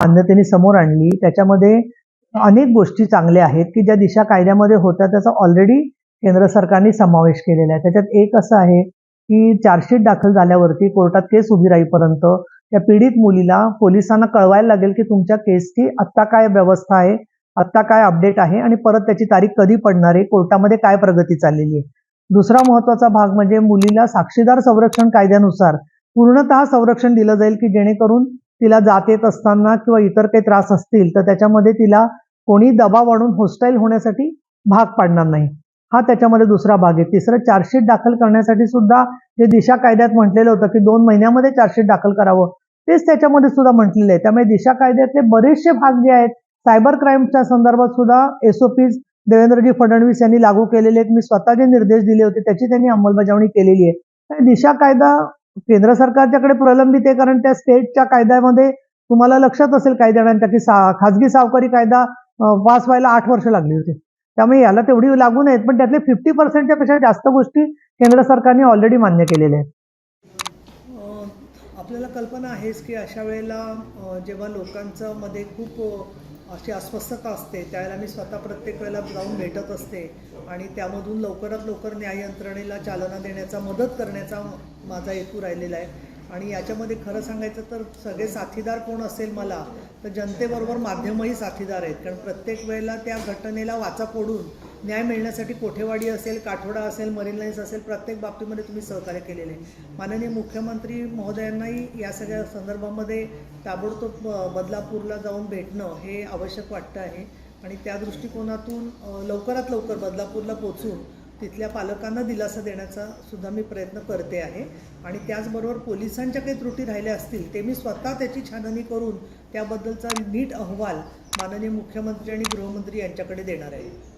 मान्यतेने समोर आणली. त्याच्यामध्ये अनेक गोष्टी चांगल्या आहेत की ज्या दिशा कायद्यामध्ये होत्या त्याचा ऑलरेडी केंद्र सरकारने समावेश केलेला आहे. त्याच्यात एक असं आहे की चार्जशीट दाखल झाल्यावरती कोर्टात केस उभी राहीपर्यंत त्या पीडित मुलीला पोलिसांना कळवायला लागेल की तुमच्या केसची आत्ता काय व्यवस्था आहे आत्ता काय अपडेट आहे आणि परत त्याची तारीख कधी पडणार आहे कोर्टामध्ये काय प्रगती चाललेली आहे. दुसरा महत्त्वाचा भाग म्हणजे मुलीला साक्षीदार संरक्षण कायद्यानुसार पूर्णतः संरक्षण दिलं जाईल की जेणेकरून तिला जात येत असताना किंवा इतर काही त्रास असतील तर त्याच्यामध्ये तिला कोणी दबाव आणून होस्टाईल होण्यासाठी भाग पाडणार नाही. हा त्याच्यामध्ये दुसरा भाग आहे. तिसरं चार्जशीट दाखल करण्यासाठी सुद्धा जे दिशा कायद्यात म्हटलेलं होतं की दोन महिन्यामध्ये चार्जशीट दाखल करावं तेच त्याच्यामध्ये सुद्धा म्हटलेलं आहे. त्यामुळे दिशा कायद्यातले बरेचसे भाग जे आहेत सायबर क्राईमच्या संदर्भात सुद्धा एसओपीज देवेंद्रजी फडणवीस यांनी लागू केलेले आहेत. मी स्वतः जे निर्देश दिले होते त्याची त्यांनी अंमलबजावणी केलेली आहे. दिशा कायदा केंद्र सरकारच्याकडे प्रलंबित आहे कारण त्या स्टेटच्या कायद्यामध्ये तुम्हाला लक्षात असेल काही जणांच्या की सा खाजगी सावकारी कायदा पास व्हायला आठ वर्ष लागली होती. त्यामुळे याला तेवढी लागू नयेत पण त्यातले फिफ्टी पर्सेंटच्या पेक्षा जास्त गोष्टी केंद्र सरकारने ऑलरेडी मान्य केलेल्या आहेत. आपल्याला कल्पना आहेच की अशा वेळेला जेव्हा लोकांचं मध्ये खूप अशी अस्वस्थता असते. त्यावेळेला मी स्वतः प्रत्येक वेळेला जाऊन भेटत असते आणि त्यामधून लवकरात लवकर न्याय यंत्रणेला चालना देण्याचा मदत करण्याचा माझा हेतू राहिलेला आहे. आणि याच्यामध्ये खरं सांगायचं तर सगळे साथीदार कोण असेल मला तर जनतेबरोबर माध्यमही साथीदार आहेत. कारण प्रत्येक वेळेला त्या घटनेला वाचा फोडून न्याय मिळण्यासाठी कोठेवाडी असेल काठोडा असेल मरीन लाईन्स असेल प्रत्येक बाबतीमध्ये तुम्ही सहकार्य केलेले आहे. माननीय मुख्यमंत्री महोदयांनाही या सगळ्या संदर्भामध्ये ताबडतोब बदलापूरला जाऊन भेटणं हे आवश्यक वाटतं आहे. आणि त्या दृष्टिकोनातून लवकरात लवकर बदलापूरला पोचून तिथल्या पालकांना दिलासा देण्याचा सुद्धा मी प्रयत्न करते आहे. आणि त्याचबरोबर पोलिसांच्या काही त्रुटी राहिल्या असतील ते मी स्वतः त्याची छाननी करून त्याबद्दलचा नीट अहवाल माननीय मुख्यमंत्री आणि गृहमंत्री यांच्याकडे देणार आहे.